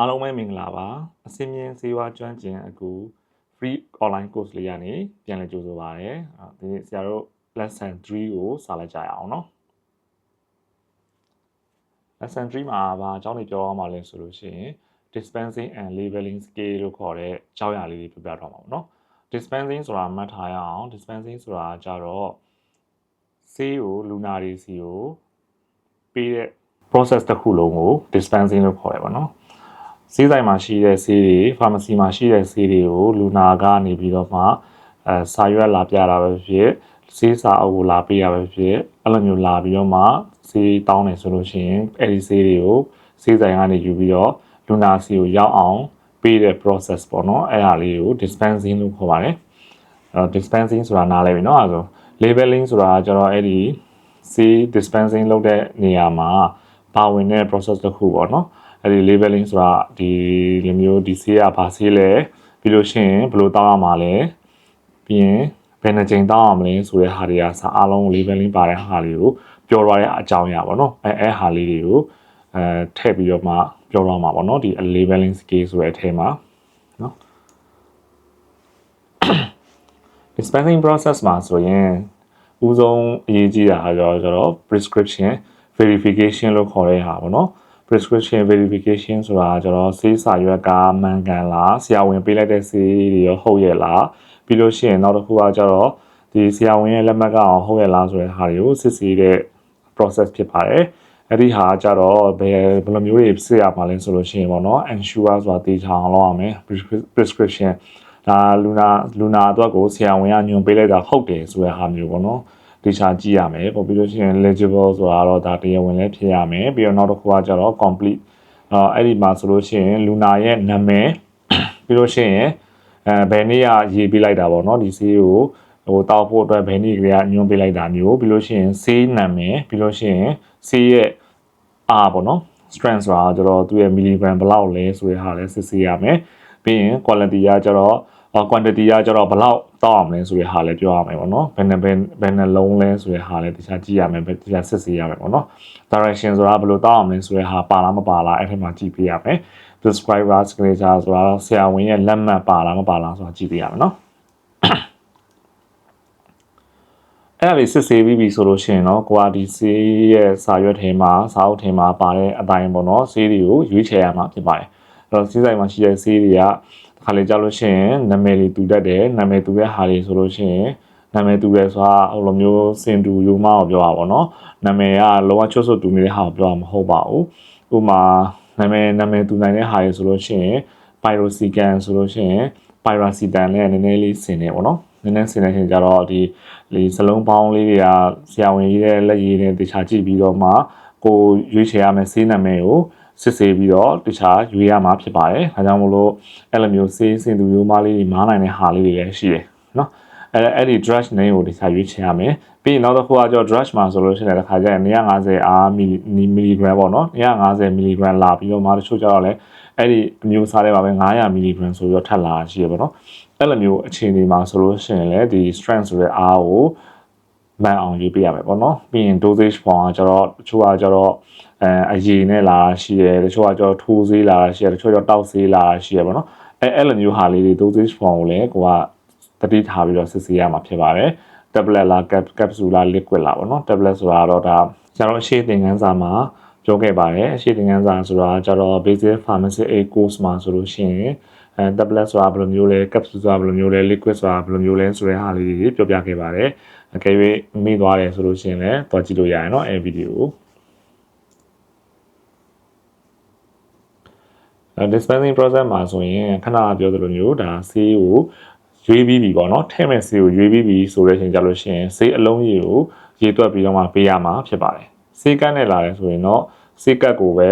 အားလုံးပဲမင်္ဂလာပါအစင်းမြင့်စေဝါကျွမ်းကျင်အကူ free online course လေးကနေပြန်လည်ကြိုဆိုပါရစေဒီနေ့ဆရာတို့ lesson 3ကိုစာလိုက်ကြရအောင်เนาะ lesson 3မှာဘာအကြောင်းတွေပြောရမှာလဲဆိုလို့ရှိရင် dispensing and labeling scale လို့ခေါ်တဲ့အကြောင်းအရာလေးတွေပြပြတော့မှာပေါ့เนาะ dispensing ဆိုတာမှတ်ထားရအောင် dispensing ဆိုတာကြတော့ဆေးကိုလူနာတွေစီကိုပေးတဲ့ process တစ်ခုလုံးကို dispensing လို့ခေါ်တယ်ပေါ့နော် ဈေးဆိုင်မှာရှိတဲ့ဈေးတွေ pharmacy မှာရှိတဲ့ဈေးတွေကိုလူနာကနေပြီးတော့မှအဲစာရွက်လာပြတာပဲဖြစ်ဈေးစာအုပ်ကိုလာပေးတာပဲဖြစ်အဲ့လိုမျိုးလာပြီးတော့မှဈေးတောင်းတယ်ဆိုလို့ရှိရင်အဲ့ဒီဈေးတွေကိုဈေးဆိုင်ကနေယူပြီးတော့လူနာစီကိုရောက်အောင်ပေးတဲ့ process ပေါ့နော်အဲ့ဒါလေးကို dispensing လို့ခေါ်ပါတယ်အဲ dispensing ဆိုတာနားလည်ပြီနော်အဲဆို labeling ဆိုတာကျွန်တော်အဲ့ဒီဈေး dispensing လုပ်တဲ့နေရာမှာပါဝင်တဲ့ process တစ်ခုပေါ့နော် အဲ့ဒီ labeling ဆိုတာဒီလိုမျိုးဒီဆေးကဘာဆေးလဲပြီးလို့ရှိရင်ဘယ်လိုတောင်းရမှာလဲပြီးရင်ဘယ်နှကြိမ်တောင်းရမလဲဆိုတဲ့ဟာတွေကစအားလုံး labeling ပါတဲ့ဟာလေးကိုပြောရတဲ့အကြောင်းအရာပေါ့နော်အဲအဲဟာလေးတွေကိုအဲထည့်ပြီးတော့မှပြောရမှာပေါ့နော်ဒီ labeling scale ဆိုတဲ့အထဲမှာနော် dispensing process မှာဆိုရင်ဦးဆုံးအရေးကြီးတာကတော့ကျတော့ prescription verification လို့ခေါ်တဲ့ဟာပေါ့နော် prescription verification ဆိုတာကျတော့ဆေးစာရွက်ကမှန်ကန်လားဆရာဝန်ပေးလိုက်တဲ့ဆေးတွေရောဟုတ်ရဲ့လားပြီးလို့ရှိရင်နောက်တစ်ခုကကျတော့ဒီဆရာဝန်ရဲ့လက်မှတ်ကအောင်ဟုတ်ရဲ့လားဆိုတဲ့ဟာတွေကိုစစ်ဆေးတဲ့ process ဖြစ်ပါတယ်အဲ့ဒီဟာကြတော့ဘယ်ဘယ်လိုမျိုးတွေစစ်ရမှာလဲဆိုလို့ရှိရင်ပေါ့နော် ensure ဆိုတာတေချာအောင်လုပ်ရမယ် prescription ဒါလူနာလူနာအတွက်ကိုဆရာဝန်ကညွှန်ပေးလိုက်တာဟုတ်တယ်ဆိုတဲ့ဟာမျိုးပေါ့နော် တေချာကြည့်ရမယ်ပို့ပြီးလို့ရှိရင် legible ဆိုတာတော့ဒါတရားဝင်လည်းဖြစ်ရမယ်ပြီးတော့နောက်တစ်ခုကကျတော့ complete အော်အဲ့ဒီမှာဆိုလို့ရှိရင်လူနာရဲ့နာမည်ပြီးလို့ရှိရင်အဲဘယ်နေ့ကရေးပေးလိုက်တာပေါ့နော်ဒီဆေးကိုဟိုတောက်ဖို့အတွက်ဘယ်နေ့ကလေးကညွှန်ပေးလိုက်တာမျိုးပြီးလို့ရှိရင်ဆေးနာမည်ပြီးလို့ရှိရင်ဆေးရဲ့အားပေါ့နော် strength ဆိုတာကျတော့သူ့ရဲ့ milligram ဘယ်လောက်လဲဆိုတဲ့ဟာလည်းစစ်ဆေးရမယ်ပြီးရင် quality ကကျတော့ quantity ကကျတော့ဘယ်လောက်တောက်အောင်လဲဆိုတဲ့ဟာလည်းပြောရမယ်ပေါ့နော်ဘယ်နှဘယ်ဘယ်နှလုံးလဲဆိုတဲ့ဟာလည်းတခြားကြည့်ရမယ်တခြားစစ်ဆေးရမယ်ပေါ့နော် direction ဆိုတာဘယ်လိုတောက်အောင်လဲဆိုတဲ့ဟာပါလားမပါလားအဲ့ထက်မှကြည့်ပေးရမယ် prescriber signature ဆိုတာဆရာဝန်ရဲ့လက်မှတ်ပါလားမပါလားဆိုတာကြည့်ပေးရမယ်နော်အဲ့ဒါလေးစစ်ဆေးပြီးပြီဆိုလို့ရှိရင်တော့ကိုကဒီဆေးရဲ့စာရွက်ထဲမှာစာအုပ်ထဲမှာပါတဲ့အတိုင်းပေါ့နော်ဆေးတွေကိုရွေးချယ်ရမှာဖြစ်ပါတယ်အဲ့တော့ဆေးဆိုင်မှာရှိတဲ့ဆေးတွေက ခါလေကြောက်လို့ရှိရင်နာမည်တွေတူတတ်တယ်နာမည်တူတဲ့ဟာတွေဆိုလို့ရှိရင်နာမည်တူတယ်ဆိုတာဟိုလိုမျိုးစင်တူယူမအောင်ပြောတာပေါ့နော်နာမည်ကလောကချွတ်ဆွတ်တူနေတဲ့ဟာကိုပြောတာမဟုတ်ပါဘူးဥပမာနာမည်နာမည်တူနိုင်တဲ့ဟာတွေဆိုလို့ရှိရင် pyroxycan ဆိုလို့ရှိရင် pyroxytan နဲ့နည်းနည်းလေးဆင်နေပေါ့နော်နည်းနည်းဆင်နေချိန်ကျတော့ဒီဒီစလုံးပေါင်းလေးတွေကဆရာဝန်ကြီးရဲ့လက်ရည်နဲ့တခြားကြည့်ပြီးတော့မှကိုရွေးချယ်ရမယ်ဆေးနာမည်ကို စစ်ဆေးပြီးတော့တခြားရွေးရမှာဖြစ်ပါတယ်။ဒါကြောင့်မလို့အဲ့လိုမျိုးဆေးစင်သူမျိုးမလေးတွေမားနိုင်တဲ့ဟာလေးတွေလည်းရှိတယ်နော်။အဲ့အဲ့ဒီ drush name ကိုတခြားရွေးချယ်ရမယ်။ပြီးရင်နောက်တစ်ခုကကျတော့ drush မှာဆိုလို့ရှိရင်တစ်ခါကျရင်150 R မီလီဂရမ်ပေါ့နော်150မီလီဂရမ်လာပြီးတော့မှတချို့ကျတော့လည်းအဲ့ဒီအမျိုးအစားတွေပါပဲ900မီလီဂရမ်ဆိုပြီးတော့ထပ်လာရှိရပါတော့။အဲ့လိုမျိုးအခြေအနေမှာဆိုလို့ရှိရင်လည်းဒီ strength ဆိုတဲ့ R ကိုမှန်အောင်ရေးပေးရမယ်ပေါ့နော်ပြီးရင် dosage form ကကျတော့တချို့ကကျတော့ အဲအရေးနဲ့လာရှိတယ်တချို့ကကြောထိုးဆေးလာရှိတယ်တချို့ကြောတောက်ဆေးလာရှိတယ်ပေါ့နော်အဲအဲ့လိုမျိုးဟာလေးတွေ dosage form ကိုလည်းကိုကတတိထားပြီးတော့စစ်ဆေးရမှာဖြစ်ပါတယ် tablet လား capsule လား liquid လားပေါ့နော် tablet ဆိုတာတော့ဒါကျွန်တော်ရှေ့သင်ခန်းစာမှာပြောခဲ့ပါတယ်ရှေ့သင်ခန်းစာဆိုတာကျွန်တော် basic pharmacy a course မှာဆိုလို့ရှိရင်အဲ tablet ဆိုတာဘယ်လိုမျိုးလဲ capsule ဆိုတာဘယ်လိုမျိုးလဲ liquid ဆိုတာဘယ်လိုမျိုးလဲဆိုတဲ့ဟာလေးတွေပြောပြခဲ့ပါတယ်အကယ်၍မိသွားတယ်ဆိုလို့ရှိရင်လည်းတွားကြည့်လို့ရရင်တော့အဲ video ကို dispensing process မှာဆိုရင်ခဏပြောသလိုမျိုးဒါဆေးကိုရွေးပြီးပြီပေါ့နော်ထဲ့မဲ့ဆေးကိုရွေးပြီးပြီဆိုတဲ့အချိန်ကြလို့ရှိရင်ဆေးအလုံးကြီးကိုရေတွက်ပြီးတော့မှပေးရမှာဖြစ်ပါတယ်ဆေးကတ်နဲ့လာတယ်ဆိုရင်တော့ဆေးကတ်ကိုပဲ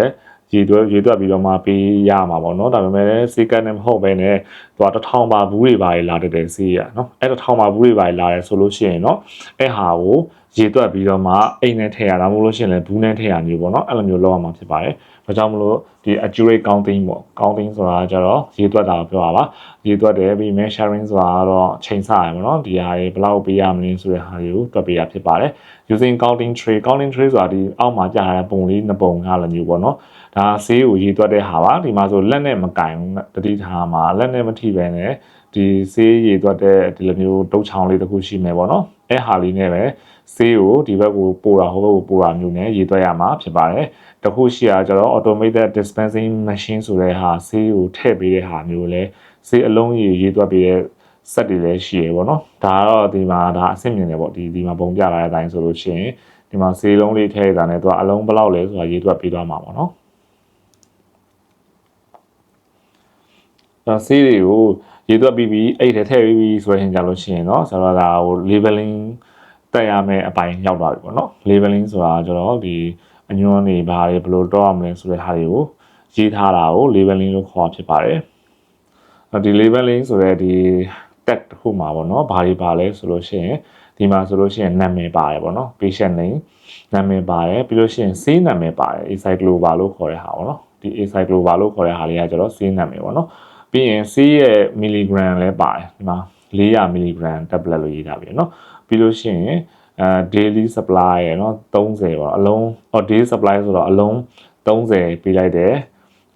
ရည်သွဲရည်သွက်ပြီးတော့မှပေးရမှာပေါ့နော်ဒါပေမဲ့လည်းစီကန်နဲ့မဟုတ်ဘဲနဲ့သူကတထောင်ပါဘူးတွေပါလာတဲ့တဲ့စီးရနော်အဲ့တထောင်ပါဘူးတွေပါလာတယ်ဆိုလို့ရှိရင်နော်အဲ့ဟာကိုရည်သွက်ပြီးတော့မှအိမ်နဲ့ထည့်ရတာမဟုတ်လို့ရှိရင်လည်းဘူးနဲ့ထည့်ရမျိုးပေါ့နော်အဲ့လိုမျိုးလောက်ရမှာဖြစ်ပါတယ်ဒါကြောင့်မလို့ဒီ accurate counting ပေါ့ counting ဆိုတာကြတော့ရည်သွက်တာပြောတာပါရည်သွက်တယ်ပြီး measuring ဆိုတာကတော့ချိန်ဆရမှာနော်ဒီဟာတွေဘယ်လောက်ပေးရမလဲဆိုတဲ့ဟာတွေကိုတွက်ပေးရဖြစ်ပါတယ် using counting tray counting tray ဆိုတာဒီအောက်မှာကြားရတဲ့ပုံလေးနှစ်ပုံကလည်းမျိုးပေါ့နော် ဒါဆေးကိုရေတွက်တဲ့ဟာပါဒီမှာဆိုလက်နဲ့မကင်တတိထားမှာလက်နဲ့မထိပဲနဲ့ဒီဆေးရေတွက်တဲ့ဒီလိုမျိုးတုတ်ချောင်းလေးတစ်ခုရှိမယ်ပေါ့နော်အဲ့ဟာလေးနဲ့ပဲဆေးကိုဒီဘက်ကိုပို့တာဟိုဘက်ကိုပို့တာမျိုးနဲ့ရေတွက်ရမှာဖြစ်ပါတယ်တခုရှိတာကျတော့ automated dispensing machine ဆိုတဲ့ဟာဆေးကိုထည့်ပေးတဲ့ဟာမျိုးလဲဆေးအလုံးကြီးရေတွက်ပေးတဲ့စက်တွေလည်းရှိရပေါ့နော်ဒါကတော့ဒီမှာဒါအဆင့်မြင်တယ်ပေါ့ဒီဒီမှာပုံပြလာတဲ့အတိုင်းဆိုလို့ရှိရင်ဒီမှာဆေးလုံးလေးထည့်တာနဲ့သူကအလုံးဘယ်လောက်လဲဆိုတာရေတွက်ပေးသွားမှာပေါ့နော် ဆေးတွေကိုရေသွက်ပြီးပြီးအဲ့ထဲထည့်ပြီးပြီးဆိုရင်ကြလို့ရှိရင်တော့ဆရာကဟို labeling တက်ရမယ်အပိုင်းရောက်သွားပြီပေါ့နော် labeling ဆိုတာကျတော့ဒီအညွန်းတွေဘာတွေဘယ်လိုတော့ရမလဲဆိုတဲ့ဟာတွေကိုရေးထားတာကို labeling လို့ခေါ်ဖြစ်ပါတယ်ဒီ labeling ဆိုတဲ့ဒီ tag တစ်ခုမှာပေါ့နော်ဘာတွေပါလဲဆိုလို့ရှိရင်ဒီမှာဆိုလို့ရှိရင်နာမည်ပါတယ်ပေါ့နော် patient name နာမည်ပါတယ်ပြီးလို့ရှိရင်ဆေးနာမည်ပါတယ် acyclover လို့ခေါ်တဲ့ဟာပေါ့နော်ဒီ acyclover လို့ခေါ်တဲ့ဟာလေးကကျတော့ဆေးနာမည်ပေါ့နော် ပြီးရင်ဆေးရဲ့ milligram လည်းပါတယ်ဒီမှာ400 milligram tablet လို့ရေးထားပြီเนาะပြီးလို့ရှိရင်အဲ daily supply ရယ်เนาะ30ပေါ့အလုံးဟော daily supply ဆိုတော့အလုံး30ပေးလိုက်တယ်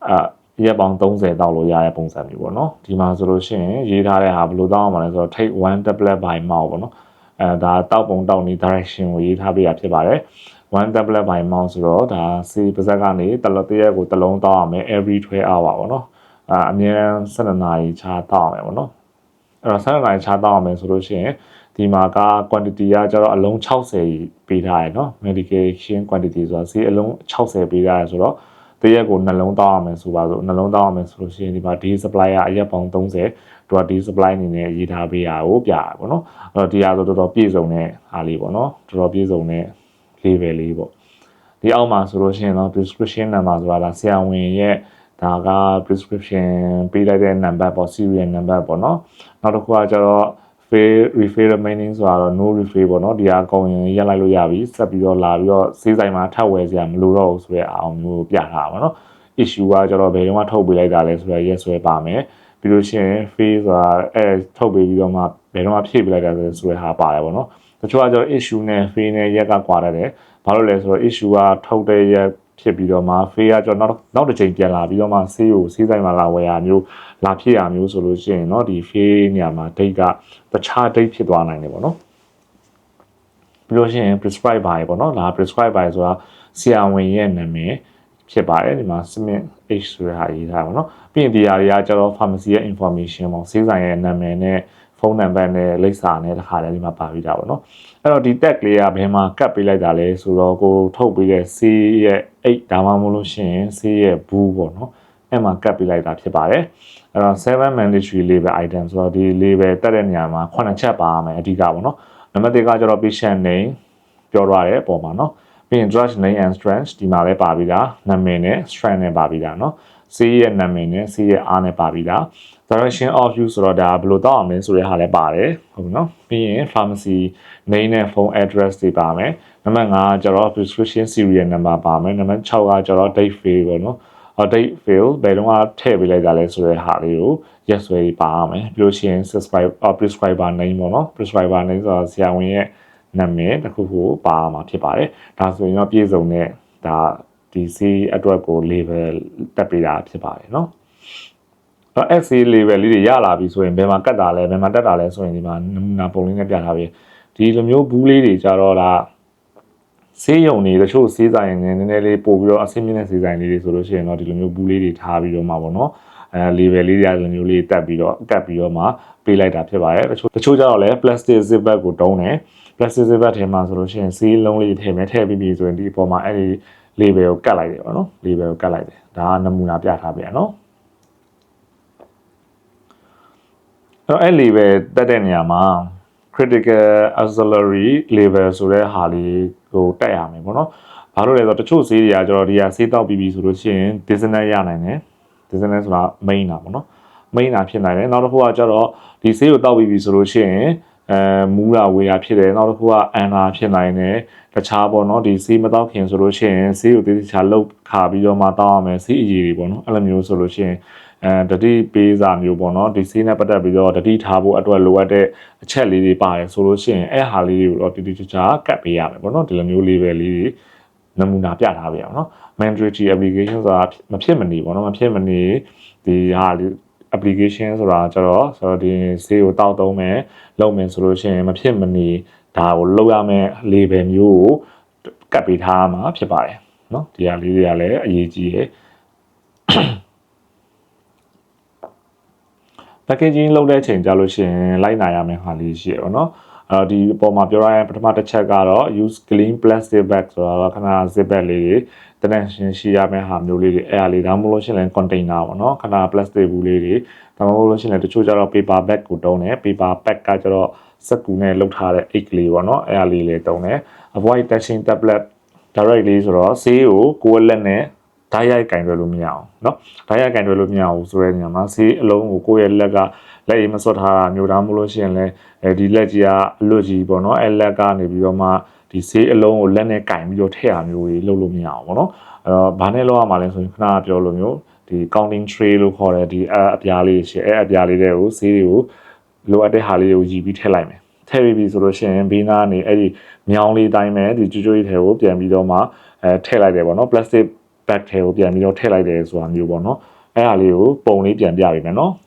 အာရက်ပေါင်း30တောက်လို့ရတဲ့ပုံစံမျိုးပေါ့နော်ဒီမှာဆိုလို့ရှိရင်ရေးထားတဲ့ဟာဘယ်လိုတောက်အောင်မလဲဆိုတော့ take one tablet by mouth ပေါ့နော်အဲဒါတောက်ပုံတောက်နည်း direction ကိုရေးထားပေးရဖြစ်ပါတယ် one tablet by mouth ဆိုတော့ဒါစီပါဇက်ကနေတလတရက်ကိုတစ်လုံးတောက်ရမယ် every 12 hour ပေါ့နော် အာအမြဲတမ်း12နာရီခြားတောက်အောင်ပဲပေါ့နော်အဲ့တော့12နာရီခြားတောက်အောင်မယ်ဆိုလို့ရှိရင်ဒီမှာက quantity ကကျတော့အလုံး60ပေးထားရယ်နော် medication quantity ဆိုတာဈေးအလုံး60ပေးထားရယ်ဆိုတော့တရက်ကိုနှလုံးတောက်အောင်မယ်ဆိုပါဆိုနှလုံးတောက်အောင်မယ်ဆိုလို့ရှိရင်ဒီမှာ day supply ကအရက်ပေါင်း30တို့က day supply အနေနဲ့ရေးထားပေးရကိုပြရပေါ့နော်အဲ့တော့ဒီဟာဆိုတော်တော်ပြည့်စုံတဲ့အားလေးပေါ့နော်တော်တော်ပြည့်စုံတဲ့ level လေးပေါ့ဒီအောက်မှာဆိုလို့ရှိရင်တော့ prescription number ဆိုတာဒါဆရာဝန်ရဲ့ ဒါက prescription ပေးလိုက်တဲ့ number ပေါ့ serial number ပေါ့နော်နောက်တစ်ခုကကျတော့ refill refill remaining ဆိုတာတော့ no refill ပေါ့နော်ဒီဟာကောင်းရင်ရက်လိုက်လို့ရပြီဆက်ပြီးတော့လာပြီးတော့စေးဆိုင်မှာထပ်ဝယ်စရာမလိုတော့ဘူးဆိုတဲ့အောင်မျိုးပြထားပါတော့ issue ကကျတော့ဘယ်တော့မှထုတ်ပေးလိုက်တာလဲဆိုတော့ yes ဆွဲပါမယ်ပြီးလို့ရှိရင် fee ဆိုတာအဲထုတ်ပေးပြီးတော့မှဘယ်တော့မှဖြည့်ပေးလိုက်တာလဲဆိုတဲ့ဟာပါတယ်ပေါ့နော်တချို့ကကျတော့ issue နဲ့ fee နဲ့ရက်ကကွာတတ်တယ်ဘာလို့လဲဆိုတော့ issue ကထုတ်တဲ့ရက် ဖြစ်ပြီးတော့မှ fee ကကျွန်တော်နောက်နောက်တစ်ချိန်ပြန်လာပြီးတော့မှဆေးကိုဆေးဆိုင်မှာလာဝယ်ရမျိုးလာဖြစ်ရမျိုးဆိုလို့ရှိရင်เนาะဒီ fee နေရာမှာ date ကတခြား date ဖြစ်သွားနိုင်တယ်ပေါ့နော်ပြီးလို့ရှိရင် prescribe ပါရပေါ့နော်ဒါ prescribe ပါဆိုတာဆရာဝန်ရဲ့နာမည်ဖြစ်ပါတယ်ဒီမှာ Smith H ဆိုတဲ့ဟာရေးထားပါတော့ပြီးရင်ဒီဟာတွေကကျတော့ pharmacy ရဲ့ information ပေါ့ဆေးဆိုင်ရဲ့နာမည်နဲ့ ဖုန်းနံပါတ်နဲ့လိပ်စာနဲ့တခါတည်းဒီမှာပါပြီးတာပေါ့နော်အဲ့တော့ဒီ tag လေးကဘယ်မှာကတ်ပေးလိုက်တာလဲဆိုတော့ကိုထုတ်ပေးတဲ့ C ရဲ့8ဒါမှမဟုတ်လို့ရှိရင် C ရဲ့ဘူးပေါ့နော်အဲ့မှာကတ်ပေးလိုက်တာဖြစ်ပါတယ်အဲ့တော့7 mandatory label item ဆိုတော့ဒီ label တက်တဲ့နေရာမှာ9ချက်ပါမယ်အဓိကပေါ့နော်နံပါတ်1ကကျတော့ patient name ပြောထားတဲ့အပေါ်မှာနော်ပြီးရင် drug name and strength ဒီမှာလည်းပါပြီးသားနာမည်နဲ့ strength နဲ့ပါပြီးသားနော် ဆေးရဲ့နာမည်နဲ့ဆေးရဲ့အားနဲ့ပါပြီးသား direction of use ဆိုတော့ဒါဘယ်လိုတောက်အောင်လဲဆိုတဲ့ဟာလည်းပါတယ်ဟုတ်ပြီနော်ပြီးရင် pharmacy name နဲ့ phone address တွေပါမယ်နံပါတ်5ကကျတော့ prescription serial number ပါမယ်နံပါတ်6ကကျတော့ date fail ပေါ့နော် date fail ဘယ်တော့မှထည့်ပေးလိုက်တာလဲဆိုတဲ့ဟာလေးကို yes ဆွဲပါရမယ်ပြီးလို့ရှိရင် subscribe prescriber name ပေါ့နော် prescriber name ဆိုတာဆရာဝန်ရဲ့နာမည်တစ်ခုခုပါမှာဖြစ်ပါတယ်ဒါဆိုရင်တော့ပြည့်စုံတဲ့ဒါ ဒီစီအတွက်ကို level တက်ပေးတာဖြစ်ပါတယ်เนาะတော့ SA level လေးတွေရလာပြီဆိုရင်ဘယ်မှာကတ်တာလဲဘယ်မှာတက်တာလဲဆိုရင်ဒီမှာနမူနာပုံလေးနဲ့ပြထားပြီဒီလိုမျိုးဘူးလေးတွေကြတော့ဒါဆေးရုံတွေတချို့ဆေးဆိုင်တွေနည်းနည်းလေးပို့ပြီးတော့အဆင့်မြင့်တဲ့ဆေးဆိုင်လေးတွေဆိုလို့ရှိရင်တော့ဒီလိုမျိုးဘူးလေးတွေထားပြီးတော့မှာပေါ့နော်အဲ level လေးတွေလိုမျိုးလေးတက်ပြီးတော့ကတ်ပြီးတော့မှပေးလိုက်တာဖြစ်ပါတယ်တချို့တချို့ကြတော့လည်း plastic zipper ကိုတုံးတယ် plastic zipper ထဲမှာဆိုလို့ရှိရင်ဆေးလုံးလေးထည့်မယ်ထည့်ပြီးပြီဆိုရင်ဒီအပေါ်မှာအဲ့ဒီ label ကိုကတ်လိုက်တယ်ပေါ့နော် label ကိုကတ်လိုက်တယ်ဒါကနမူနာပြထားပြန်နော်အဲ့အဲ့ label တက်တဲ့နေရာမှာ critical auxiliary level ဆိုတဲ့ဟာလေးကိုတက်ရမယ်ပေါ့နော်ဘာလို့လဲဆိုတော့တချို့ဈေးတွေကကျတော့ဒီဟာဈေးတောက်ပြီးပြီဆိုလို့ရှိရင် dissonance ရနိုင်တယ် dissonance ဆိုတာ main တာပေါ့နော်မိန်တာဖြစ်နိုင်တယ်နောက်တစ်ခုကကျတော့ဒီဆေးကိုတောက်ပြီးပြီဆိုလို့ရှိရင် အဲမူးတာဝေတာဖြစ်တယ်နောက်တစ်ခုကအန်တာဖြစ်နိုင်တယ်တခြားပေါ့နော်ဒီဆေးမတောက်ခင်ဆိုလို့ရှိရင်ဆေးကိုတေးသေးချာလှုပ်ခါပြီးတော့မှတောက်ရမယ်ဆေးအရည်တွေပေါ့နော်အဲ့လိုမျိုးဆိုလို့ရှိရင်အဲတတိပေးစာမျိုးပေါ့နော်ဒီဆေးနဲ့ပတ်သက်ပြီးတော့တတိထားဖို့အတွက်လိုအပ်တဲ့အချက်လေးတွေပါတယ်ဆိုလို့ရှိရင်အဲ့ဟာလေးတွေကိုတော့တိတိကျကျကတ်ပေးရမယ်ပေါ့နော်ဒီလိုမျိုး level လေးတွေနမူနာပြထားပေးအောင်နော် mandatory application ဆိုတာမဖြစ်မနေပေါ့နော်မဖြစ်မနေဒီဟာလေး application ဆိုတာကျတော့ဆိုတော့ဒီဆေးကိုတောက်သုံးမယ် လုပ်မယ်ဆိုလို့ရှိရင်မဖြစ်မနေဒါကိုလုပ်ရမယ့် label မျိုးကိုကတ်ပေးထားမှာဖြစ်ပါတယ်เนาะဒီဟာလေးတွေကလည်းအရေးကြီးတယ် packaging လုပ်တဲ့အချိန်ကြာလို့ရှိရင်လိုက်နာရမယ့်ဟာလေးရှိရပါတော့အဲ့တော့ဒီအပေါ်မှာပြောရရင်ပထမတစ်ချက်ကတော့ use clean plastic bag ဆိုတော့ခဏ zip bag လေးတွေ တနက်ရှင်းရှိရမယ့်ဟာမျိုးလေးတွေအဲ့ဟာလေးဒါမှမဟုတ်လို့ရှိရင် container ပေါ့နော်ခဏ plastic ဘူးလေးတွေဒါမှမဟုတ်လို့ရှိရင်တချို့ကျတော့ paper bag ကိုတုံးတယ် paper bag ကကျတော့စက်ကူနဲ့လုပ်ထားတဲ့အိတ်ကလေးပေါ့နော်အဲ့ဟာလေးလေးတုံးတယ် avoid touching tablet directly ဆိုတော့ဆေးကိုကိုယ်လက်နဲ့ဓာတ်ရိုက်ကင်တွယ်လို့မရအောင်เนาะဓာတ်ရိုက်ကင်တွယ်လို့မရဘူးဆိုတဲ့နေရာမှာဆေးအလုံးကိုကိုယ့်ရဲ့လက်ကလက်ရည်မစွတ်ထားတာမျိုးသားမလို့ရှိရင်လည်းအဲဒီလက်ကြီးကအလွတ်ကြီးပေါ့နော်အဲလက်ကနေပြီးတော့မှ ဒီဆေးအလုံးကိုလက်နဲ့ကင်ပြီးတော့ထည့်ရမျိုးကြီးလုပ်လို့မရအောင်ပေါ့နော်အဲ့တော့ဘာနဲ့လုပ်ရမှာလဲဆိုရင်ခဏပြောလို့မျိုးဒီ counting tray လို့ခေါ်တဲ့ဒီအပြားလေးရှိအဲအပြားလေးတွေကိုဆေးတွေကိုလိုအပ်တဲ့ဟာလေးကိုရည်ပြီးထည့်လိုက်မယ်ထည့်ပြီးပြီဆိုလို့ရှိရင်ဘေးနားနေအဲ့ဒီမြောင်းလေးတိုင်းပဲဒီကျွတ်ကျွတ်ထဲကိုပြန်ပြီးတော့မှအဲထည့်လိုက်တယ်ပေါ့နော် plastic bag ထဲကိုပြန်ပြီးတော့ထည့်လိုက်တယ်ဆိုတာမျိုးပေါ့နော်အဲ့ဟာလေးကိုပုံလေးပြန်ပြပေးမယ်နော်အဲ့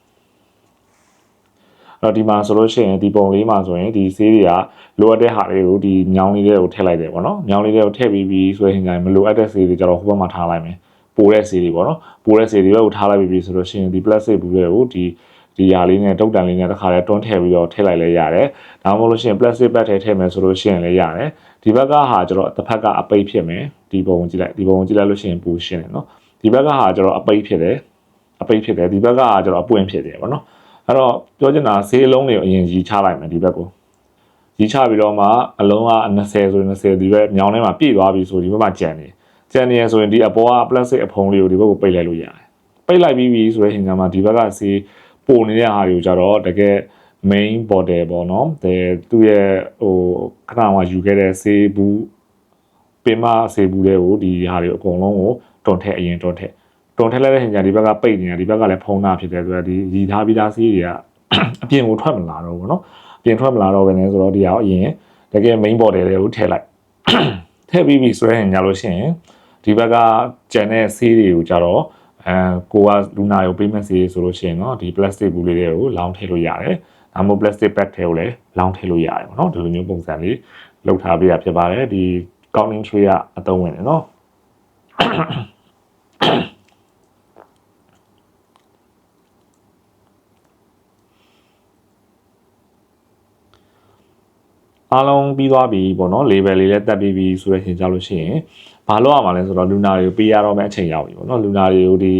တော့ဒီမှာဆိုလို့ရှိရင်ဒီပုံလေးမှာဆိုရင်ဒီဆေးတွေကလိုအပ်တဲ့ဟာတွေကိုဒီမြောင်းလေးတွေကိုထည့်လိုက်တယ်ပေါ့နော်မြောင်းလေးတွေကိုထည့်ပြီးပြီးဆိုရင်လည်းမလိုအပ်တဲ့ဆေးတွေကျတော့ဟိုဘက်မှာထားလိုက်မယ်ပိုတဲ့ဆေးတွေပေါ့နော်ပိုတဲ့ဆေးတွေဘက်ကိုထားလိုက်ပြီးဆိုလို့ရှိရင်ဒီ plastic ဘူးတွေကိုဒီဒီຢာလေးနဲ့တုတ်တန်လေးနဲ့တစ်ခါလဲတွန်းထည့်ပြီးတော့ထည့်လိုက်လဲရတယ်။ဒါမှမဟုတ်လို့ရှိရင် plastic bag ထဲထည့်မယ်ဆိုလို့ရှိရင်လည်းရတယ်။ဒီဘက်ကဟာကျတော့တစ်ဖက်ကအပိတ်ဖြစ်မယ်။ဒီပုံကြည့်လိုက်ဒီပုံကြည့်လိုက်လို့ရှိရင်ပူရှင်းတယ်နော်။ဒီဘက်ကဟာကျတော့အပိတ်ဖြစ်တယ်။အပိတ်ဖြစ်တယ်ဒီဘက်ကဟာကျတော့အပွင့်ဖြစ်တယ်ပေါ့နော်။ အဲ့တော့ပြောချင်တာဆေးလုံးတွေကိုအရင်ရီချလိုက်မယ်ဒီဘက်ကို။ရီချပြီးတော့မှအလုံးက20ဆိုရင်20ဒီဘက်မြောင်းထဲမှာပြည့်သွားပြီဆိုဒီဘက်မှာကြံနေ။ကြံနေရဆိုရင်ဒီအပေါ်က plastic အဖုံးလေးကိုဒီဘက်ကိုပိတ်လိုက်လို့ရတယ်။ပိတ်လိုက်ပြီးပြီဆိုတဲ့ချိန်မှာဒီဘက်ကဆေးပို့နေတဲ့ဟာတွေကိုကြတော့တကယ် main border ပေါ့နော်တဲ့သူ့ရဲ့ဟိုခဏမှယူခဲ့တဲ့ဆေးဘူးပင်မဆေးဘူးတွေကိုဒီဟာတွေအကုန်လုံးကိုတွန်ထက်အရင်တွန်ထက် တွန်ထက်လိုက်တဲ့ချိန်ကျဒီဘက်ကပိတ်နေတာဒီဘက်ကလည်းဖုံးတာဖြစ်တယ်ဆိုတော့ဒီရည်ထားပြီးသားဆေးတွေကအပြင်ကိုထွက်မလာတော့ဘူးเนาะအပြင်ထွက်မလာတော့ဘယ်နဲ့ဆိုတော့ဒီဟာအရင်တကယ် main border တွေကိုထည့်လိုက်ထည့်ပြီးပြီဆိုရင်ညာလို့ရှိရင်ဒီဘက်ကကျန်တဲ့ဆေးတွေကိုကြတော့အဲကိုကလူနာကိုပေးမဲ့စီဆိုလို့ရှိရင်เนาะဒီ plastic ဘူးလေးတွေကိုလောင်းထည့်လို့ရတယ်။ဒါမှမဟုတ် plastic bag ထဲကိုလည်းလောင်းထည့်လို့ရတယ်ပေါ့เนาะဒီလိုမျိုးပုံစံလေးလုပ်ထားပေးရဖြစ်ပါတယ်ဒီ counting tray ကအသုံးဝင်တယ်เนาะ အားလုံးပြီးသွားပြီပေါ့နော် label လေးလည်းတက်ပြီးပြီဆိုတဲ့ချိန်ကြလို့ရှိရင်ဘာလုပ်ရမှာလဲဆိုတော့လူနာတွေကိုပေးရတော့မယ့်အချိန်ရောက်ပြီပေါ့နော်လူနာတွေကိုဒီ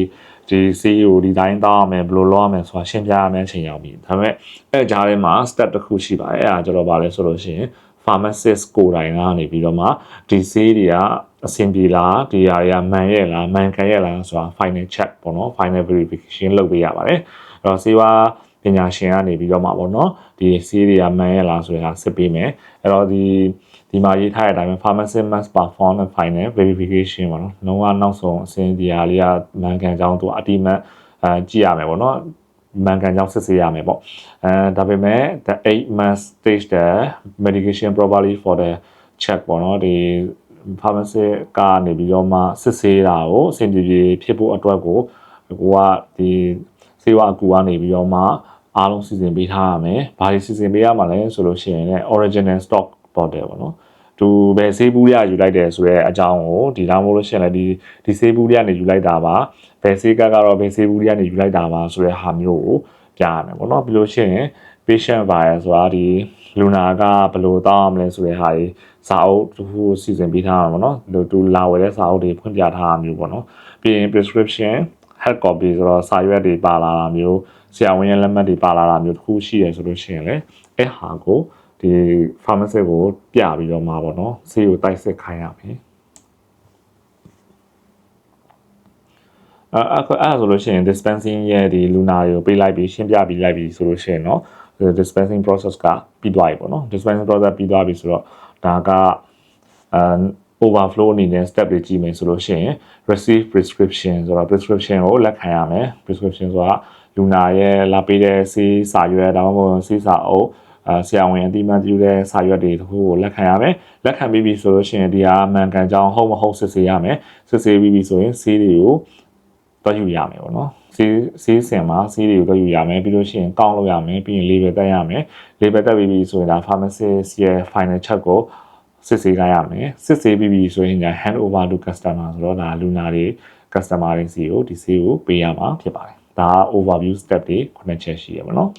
ဒီစီကိုဒီတိုင်းတောင်းရမယ်ဘယ်လိုလုပ်ရမယ်ဆိုတာရှင်းပြရမယ့်အချိန်ရောက်ပြီဒါပေမဲ့အဲကြားထဲမှာ step တစ်ခုရှိပါတယ်အဲဒါကျတော့ဗာလဲဆိုလို့ရှိရင် pharmacist ကိုယ်တိုင်ကနေပြီးတော့မှဒီဆေးတွေကအဆင်ပြေလားဒီဟာတွေကမှန်ရဲ့လားမှန်ကန်ရဲ့လားဆိုတာ final check ပေါ့နော် final verification လုပ်ပေးရပါတယ်အဲ့တော့ဆေးဝါး ပညာရှင်ကနေပြီးတော့မှပေါ့နော်ဒီဆေးတွေကမှန်ရဲ့လားဆိုတဲ့ဟာစစ်ပေးမယ်အဲ့တော့ဒီဒီမှာရေးထားတဲ့အတိုင်းပဲ pharmacist must perform a final verification ပေါ့နော်လုံးဝနောက်ဆုံးအစင်းဒီဟာလေးကမှန်ကန်ကြောင်းသူအတိမတ်အဲကြည့်ရမယ်ပေါ့နော်မှန်ကန်ကြောင်းစစ်ဆေးရမယ်ပေါ့အဲဒါပေမဲ့ the 8 months stage the medication probably for the check ပေါ့နော်ဒီ pharmacist ကနေပြီးတော့မှစစ်ဆေးတာကိုအဆင်ပြေပြေဖြစ်ဖို့အတွက်ကိုကိုကဒီ ဆေးဝါးအကူကနေပြီးတော့မှအားလုံးစီစဉ်ပေးထားရမယ်။ဘာတွေစီစဉ်ပေးရမှာလဲဆိုလို့ရှိရင်လည်း original stock bottle ပေါ့နော်။သူဘယ်ဆေးဘူးရယူလိုက်တယ်ဆိုရဲအကြောင်းကိုဒီလောက်မို့လို့ရှိရင်လည်းဒီဒီဆေးဘူးရကနေယူလိုက်တာပါ။ဘယ်ဆေးကကတော့ဘယ်ဆေးဘူးရကနေယူလိုက်တာပါဆိုတဲ့ဟာမျိုးကိုပြရမယ်ပေါ့နော်။ပြီးလို့ရှိရင် patient bias ဆိုတာဒီလူနာကဘယ်လိုတောင်းရမလဲဆိုတဲ့ဟာတွေစာအုပ်သူစီစဉ်ပေးထားမှာပေါ့နော်။သူလာဝယ်တဲ့စာအုပ်တွေဖွင့်ပြထားတာမျိုးပေါ့နော်။ပြီးရင် prescription hard copy ဆိုတော့စာရွက်တွေပါလာတာမျိုးဆရာဝန်ရဲ့လက်မှတ်တွေပါလာတာမျိုးတစ်ခုရှိရဆိုလို့ရှိရင်လည်းအဲ့ဟာကိုဒီ pharmacist ကိုပြပြီးတော့မှာပေါ့နော်ဆေးကိုတိုက်စစ်ခိုင်းရမယ် အဲအခုအဲ့ဒါဆိုလို့ရှိရင် dispensing ရဲ့ဒီ lunar တွေကိုပေးလိုက်ပြီးရှင်းပြပြီးလိုက်ပြီးဆိုလို့ရှိရင်เนาะ dispensing process ကပြီးသွားပြီပေါ့နော် dispensing process ပြီးသွားပြီဆိုတော့ဒါကအဲ overflow အနေနဲ့ step တွေကြည့်မယ်ဆိုလို့ရှိရင် receive prescription ဆိုတော့ prescription ကိုလက်ခံရမယ် prescription ဆိုတာလူနာရဲ့လာပေးတဲ့ဆေးစာရွက်ဒါမှမဟုတ်ဆေးစာအုပ်အဲဆရာဝန်အတိအမှန်ပြုတဲ့စာရွက်တွေတခုကိုလက်ခံရမယ်လက်ခံပြီးပြီဆိုလို့ရှိရင်ဒီဟာမှန်ကန်ကြောင်းဟုတ်မဟုတ်စစ်ဆေးရမယ်စစ်ဆေးပြီးပြီဆိုရင်ဆေးတွေကိုတွက်ယူရမယ်ပေါ့နော်ဆေးဆေးစင်မှာဆေးတွေကိုတွက်ယူရမယ်ပြီးလို့ရှိရင်ကောင်းလို့ရမယ်ပြီးရင် label တက်ရမယ် label တက်ပြီးပြီဆိုရင်ဒါ pharmacist ရဲ့ final check ကို စစ်ဆေးခိုင်းရမယ်စစ်ဆေးပြီးပြီဆိုရင်ညာ hand over to customer ဆိုတော့ဒါလူနာတွေ customer တွေစီကိုဒီဆေးကိုပေးရမှာဖြစ်ပါတယ်ဒါက overview step တွေခုနှစ်ချက်ရှိရပါတော့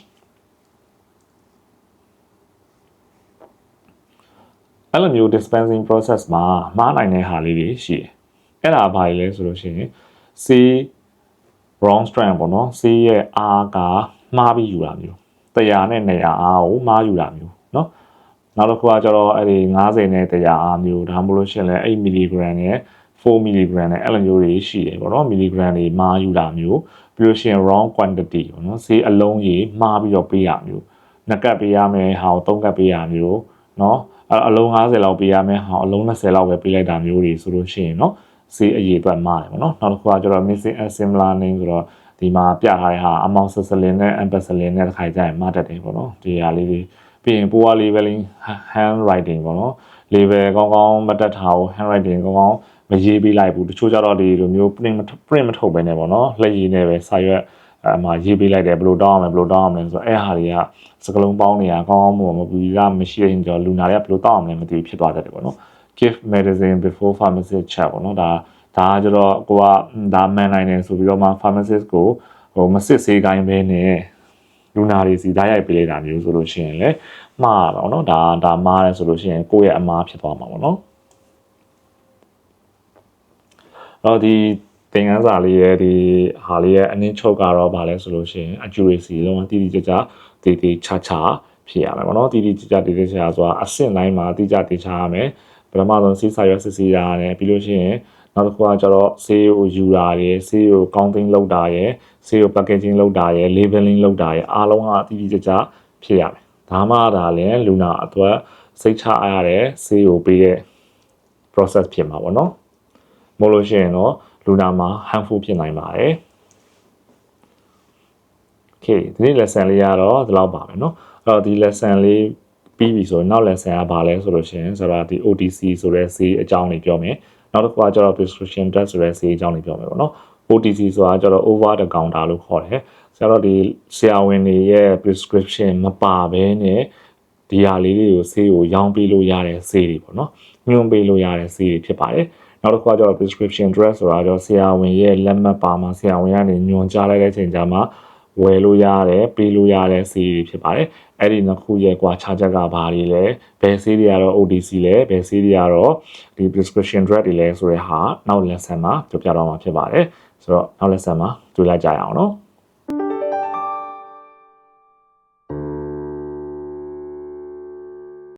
အဲ့လိုမျိုး dispensing process မှာမှားနိုင်တဲ့ဟာလေးတွေရှိတယ်။အဲ့ဒါဘာလဲဆိုလို့ရှိရင် C wrong strand ပေါ့နော် C ရဲ့ R ကမှားပြီးယူတာမျိုး။100နဲ့100 R ကိုမှားယူတာမျိုး နောက်တစ်ခုကကျတော့အဲ့ဒီ90နဲ့100မျိုးဒါမှမဟုတ်ရှင်လဲ8 mg နဲ့4 mg နဲ့အဲ့လိုမျိုးတွေရှိတယ်ပေါ့နော် mg တွေမှာယူတာမျိုးပြီးလို့ရှင် round quantity ပေါ့နော်ဈေးအလုံးကြီးမှားပြီးတော့ပေးရမျိုးနှစ်ကပ်ပေးရမယ်ဟာကိုသုံးကပ်ပေးရမျိုးနော်အလုံး90လောက်ပေးရမယ်ဟာအလုံး20လောက်ပဲပေးလိုက်တာမျိုးတွေဆိုလို့ရှိရင်နော်ဈေးအရေးအတွက်မှားတယ်ပေါ့နော်နောက်တစ်ခုကကျတော့ missing a similar name ဆိုတော့ဒီမှာပြထားတဲ့ဟာ amount salicylic နဲ့ ampicillin နဲ့တစ်ခါကြရင်မှားတတ်တယ်ပေါ့နော်ဒီဟာလေးတွေ ပြီးရင် poor labeling hand writing ပေါ့နော် label ကောင်းကောင်းမတက်ထားဘူး hand writing ကောင်းကောင်းမရေးပေးလိုက်ဘူးတချို့ကျတော့ဒီလိုမျိုး print print မထုတ်ဘဲနဲ့ပေါ့နော်လက်ရည်နဲ့ပဲစာရွက်အမှရေးပေးလိုက်တယ်ဘယ်လိုတောင်းအောင်လဲဘယ်လိုတောင်းအောင်လဲဆိုတော့အဲ့ဟာတွေကစကလုံးပေါင်းနေတာကောင်းကောင်းမမပြီးသားမရှိတဲ့ရင်ကျတော့လူနာတွေကဘယ်လိုတောင်းအောင်လဲမသိဘူးဖြစ်သွားတတ်တယ်ပေါ့နော် give medicine before pharmacist check ပေါ့နော်ဒါဒါကကျတော့ကိုကဒါမှန်နိုင်တယ်ဆိုပြီးတော့မှ pharmacist ကိုဟိုမစစ်ဆေးခိုင်းဘဲနဲ့ လူနာတွေစီလိုက်ရိုက်ပေးလိုက်တာမျိုးဆိုလို့ရှိရင်လည်းမှားပါဘောနော်ဒါဒါမှားတယ်ဆိုလို့ရှိရင်ကိုယ့်ရဲ့အမှားဖြစ်သွားမှာပေါ့နော်တော့ဒီသင်ခန်းစာလေးရဲ့ဒီဟာလေးရဲ့အနည်းချုပ်ကတော့ဗာလဲဆိုလို့ရှိရင် accuracy လုံးဝတိတိကျကျဒီဒီချာချာဖြစ်ရမယ်ပေါ့နော်တိတိကျကျဒီဒီချာဆိုတာအဆင့်တိုင်းမှာတိကျတိကျရမယ်ပထမဆုံးစီးစာရွက်စစ်စီးရတယ်ပြီးလို့ရှိရင် နောက်တစ်ခုကကျတော့ဆေးကိုယူတာရယ်ဆေးကို counting လုပ်တာရယ်ဆေးကို packaging လုပ်တာရယ် labeling လုပ်တာရယ်အားလုံးကတိတိကျကျဖြစ်ရမယ်ဒါမှဒါလည်းလူနာအတွက်စိတ်ချရတဲ့ဆေးကိုပေးတဲ့ process ဖြစ်မှာပေါ့နော်မဟုတ်လို့ရှိရင်တော့လူနာမှာ harmful ဖြစ်နိုင်ပါတယ် Okay ဒီနေ့ lesson လေးကတော့ဒီလောက်ပါပဲเนาะအဲ့တော့ဒီ lesson လေးပြီးပြီဆိုရင်နောက် lesson ကဘာလဲဆိုလို့ရှိရင်ဆိုတော့ဒီ OTC ဆိုတဲ့ဈေးအကြောင်းလေးပြောမယ် နောက်တစ်ခုကကျတော့ prescription drug ဆိုတဲ့ဈေးအကြောင်းလေးပြောမယ်ပေါ့နော် OTC ဆိုတာကျတော့ over the counter လို့ခေါ်တယ်ဆရာတော်ဒီဆရာဝန်တွေရဲ့ prescription မပါဘဲနဲ့ဒီဟာလေးတွေကိုဆေးကိုရောင်းပေးလို့ရတဲ့ဆေးတွေပေါ့နော်ညွှန်ပေးလို့ရတဲ့ဆေးတွေဖြစ်ပါတယ်နောက်တစ်ခုကကျတော့ prescription drug ဆိုတာကျတော့ဆရာဝန်ရဲ့လက်မှတ်ပါမှာဆရာဝန်ကနေညွှန်ကြားလိုက်တဲ့ချိန်ကျမှဝယ်လို့ရတယ်ပေးလို့ရတဲ့ဆေးတွေဖြစ်ပါတယ် အဲ့ဒီနှစ်ခုရဲ့ကွာခြားချက်ကဘာတွေလဲဘယ်ဆေးတွေကတော့ OTC လဲဘယ်ဆေးတွေကတော့ဒီ prescription drug တွေလဲဆိုတဲ့ဟာနောက် lesson မှာပြောပြတော့မှာဖြစ်ပါတယ်ဆိုတော့နောက် lesson မှာတွေ့လိုက်ကြရအောင်နော်